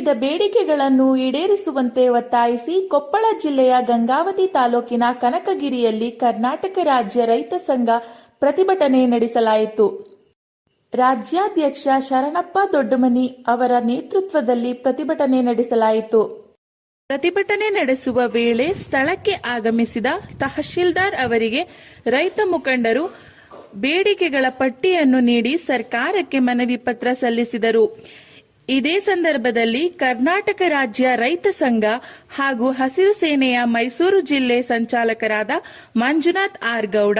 ವಿವಿಧ ಬೇಡಿಕೆಗಳನ್ನು ಈಡೇರಿಸುವಂತೆ ಒತ್ತಾಯಿಸಿ ಕೊಪ್ಪಳ ಜಿಲ್ಲೆಯ ಗಂಗಾವತಿ ತಾಲೂಕಿನ ಕನಕಗಿರಿಯಲ್ಲಿ ಕರ್ನಾಟಕ ರಾಜ್ಯ ರೈತ ಸಂಘ ಪ್ರತಿಭಟನೆ ನಡೆಸಲಾಯಿತು. ರಾಜ್ಯಾಧ್ಯಕ್ಷ ಶರಣಪ್ಪ ದೊಡ್ಡಮನಿ ಅವರ ನೇತೃತ್ವದಲ್ಲಿ ಪ್ರತಿಭಟನೆ ನಡೆಸಲಾಯಿತು. ಪ್ರತಿಭಟನೆ ನಡೆಸುವ ವೇಳೆ ಸ್ಥಳಕ್ಕೆ ಆಗಮಿಸಿದ ತಹಶೀಲ್ದಾರ್ ಅವರಿಗೆ ರೈತ ಮುಖಂಡರು ಬೇಡಿಕೆಗಳ ಪಟ್ಟಿಯನ್ನು ನೀಡಿ ಸರ್ಕಾರಕ್ಕೆ ಮನವಿ ಪತ್ರ ಸಲ್ಲಿಸಿದರು. ಇದೇ ಸಂದರ್ಭದಲ್ಲಿ ಕರ್ನಾಟಕ ರಾಜ್ಯ ರೈತ ಸಂಘ ಹಾಗೂ ಹಸಿರು ಸೇನೆಯ ಮೈಸೂರು ಜಿಲ್ಲೆ ಸಂಚಾಲಕರಾದ ಮಂಜುನಾಥ್ ಆರ್ ಗೌಡ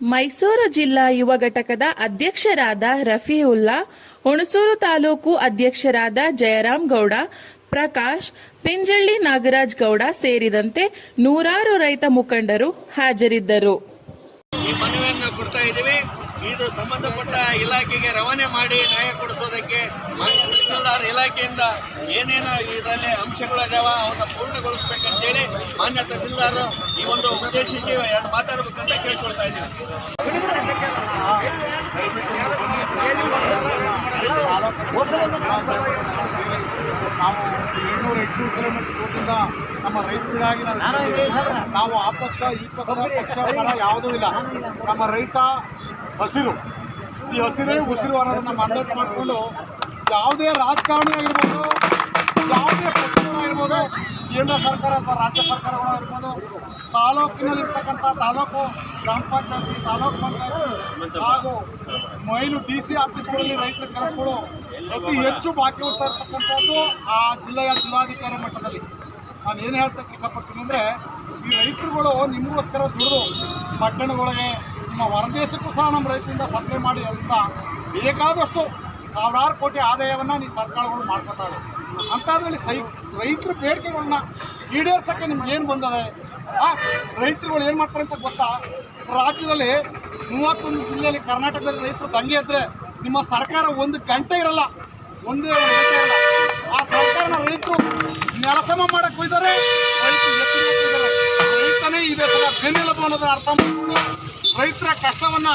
ಮೈಸೂರು ಜಿಲ್ಲಾ ಯುವ ಘಟಕದ ಅಧ್ಯಕ್ಷರಾದ ರಫೀವುಲ್ಲಾ ಹುಣಸೂರು ತಾಲೂಕು ಅಧ್ಯಕ್ಷರಾದ ಜಯರಾಮ್ ಗೌಡ, ಪ್ರಕಾಶ್, ಪಿಂಜಳ್ಳಿ ನಾಗರಾಜ್ ಗೌಡ ಸೇರಿದಂತೆ ನೂರಾರು ರೈತ ಮುಖಂಡರು ಹಾಜರಿದ್ದರು. ಇದು ಸಂಬಂಧಪಟ್ಟ ಇಲಾಖೆಗೆ ರವಾನೆ ಮಾಡಿ ನ್ಯಾಯ ಕೊಡಿಸೋದಕ್ಕೆ ತಹಸೀಲ್ದಾರ್ ಇಲಾಖೆಯಿಂದ ಏನೇನು ಇದರಲ್ಲಿ ಅಂಶಗಳಿದಾವ ಅವನ್ನ ಪೂರ್ಣಗೊಳಿಸ್ಬೇಕಂತೇಳಿ ಮಾನ್ಯ ತಹಸೀಲ್ದಾರ್ ಈ ಒಂದು ಉದ್ದೇಶಿಸಿ ಎರಡು ಮಾತಾಡಬೇಕಂತ ಕೇಳ್ಕೊಳ್ತಾ ಇದ್ದೀವಿ ನಾವು ನಮ್ಮ ರೈತರಿಗಾಗಿ ನಾವು. ನಾವು ಆ ಪಕ್ಷ ಈ ಪಕ್ಷ ಪಕ್ಷ ಯಾವುದೂ ಇಲ್ಲ ನಮ್ಮ ರೈತ ಹಸಿರು ಈ ಹಸಿರೇ ಉಸಿರು ಅನ್ನೋದನ್ನ ಮಂದಟ್ಟು ಮಾಡಿಕೊಂಡು ಯಾವುದೇ ರಾಜಕಾರಣಿ ಆಗಿರ್ಬೋದು, ಯಾವುದೇ ಪಕ್ಷದವರಾಗಿರ್ಬೋದು ಕೇಂದ್ರ ಸರ್ಕಾರ ಅಥವಾ ರಾಜ್ಯ ಸರ್ಕಾರಗಳಾಗಿರ್ಬೋದು ತಾಲೂಕಿನಲ್ಲಿರ್ತಕ್ಕಂಥ ತಾಲೂಕು ಗ್ರಾಮ ಪಂಚಾಯತಿ, ತಾಲೂಕು ಪಂಚಾಯತಿ ಹಾಗೂ ಮೈಲು ಡಿ ಸಿ ಆಫೀಸ್ಗಳಲ್ಲಿ ರೈತರ ಕೆಲಸಗಳು ಅತಿ ಹೆಚ್ಚು ಬಾಕಿ ಉಳ್ತಾ ಇರ್ತಕ್ಕಂಥದ್ದು ಆ ಜಿಲ್ಲೆಯ ಜಿಲ್ಲಾಧಿಕಾರಿ ಮಟ್ಟದಲ್ಲಿ. ನಾನು ಏನು ಹೇಳ್ತಕ್ಕ ಇಷ್ಟಪಡ್ತೀನಿ ಅಂದರೆ, ಈ ರೈತರುಗಳು ನಿಮಗೋಸ್ಕರ ದುಡಿದು ಪಟ್ಟಣಗಳಿಗೆ, ನಿಮ್ಮ ಹೊರದೇಶಕ್ಕೂ ಸಹ ನಮ್ಮ ರೈತರಿಂದ ಸಪ್ಲೈ ಮಾಡಿ, ಅದರಿಂದ ಬೇಕಾದಷ್ಟು ಸಾವಿರಾರು ಕೋಟಿ ಆದಾಯವನ್ನು ನೀವು ಸರ್ಕಾರಗಳು ಮಾಡ್ಕೊತಾರೆ ಅಂಥದ್ರಲ್ಲಿ ಸೈ, ರೈತರ ಬೇಡಿಕೆಗಳನ್ನ ಈಡೇರ್ಸೋಕ್ಕೆ ನಿಮ್ಗೆ ಏನು ಬಂದದೆ? ಆ, ರೈತರುಗಳು ಏನು ಮಾಡ್ತಾರೆ ಅಂತ ಗೊತ್ತಾ? ರಾಜ್ಯದಲ್ಲಿ ಮೂವತ್ತೊಂದು ಜಿಲ್ಲೆಯಲ್ಲಿ ಕರ್ನಾಟಕದಲ್ಲಿ ರೈತರು ದಂಗೆ ಇದ್ದರೆ ನಿಮ್ಮ ಸರ್ಕಾರ ಒಂದು ಗಂಟೆ ಇರಲ್ಲ. ಒಂದೇ ಗಂಟೆ ಇರಲ್ಲ. ಆ ಸರ್ಕಾರನ ರೈತರು ನೆಲಸಮ ಮಾಡಕ್ಕೆ ಹೋಯ್ತಾರೆ, ರೈತರು ಎತ್ತಿದ್ದಾರೆ ರೈತನೇ ಇದೆ ಸಲ ಬೆನ್ನೆಲುಬು ಅನ್ನೋದನ್ನ ಅರ್ಥ ಮಾಡಿಕೊಂಡು ರೈತರ ಕಷ್ಟವನ್ನು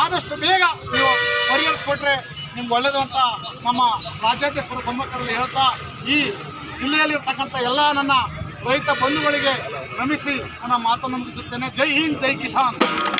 ಆದಷ್ಟು ಬೇಗ ನೀವು ಪರಿಹರಿಸ್ಕೊಟ್ರೆ ನಿಮ್ಗೆ ಒಳ್ಳೇದು ಅಂತ ನಮ್ಮ ರಾಜ್ಯಾಧ್ಯಕ್ಷರ ಸಮ್ಮುಖದಲ್ಲಿ ಹೇಳ್ತಾ ಈ ಜಿಲ್ಲೆಯಲ್ಲಿರ್ತಕ್ಕಂಥ ಎಲ್ಲ ನನ್ನ ರೈತ ಬಂಧುಗಳಿಗೆ ನಮಿಸಿ ನನ್ನ ಮಾತನ್ನು ಮುಗಿಸುತ್ತೇನೆ. ಜೈ ಹಿಂದ್, ಜೈ ಕಿಸಾನ್.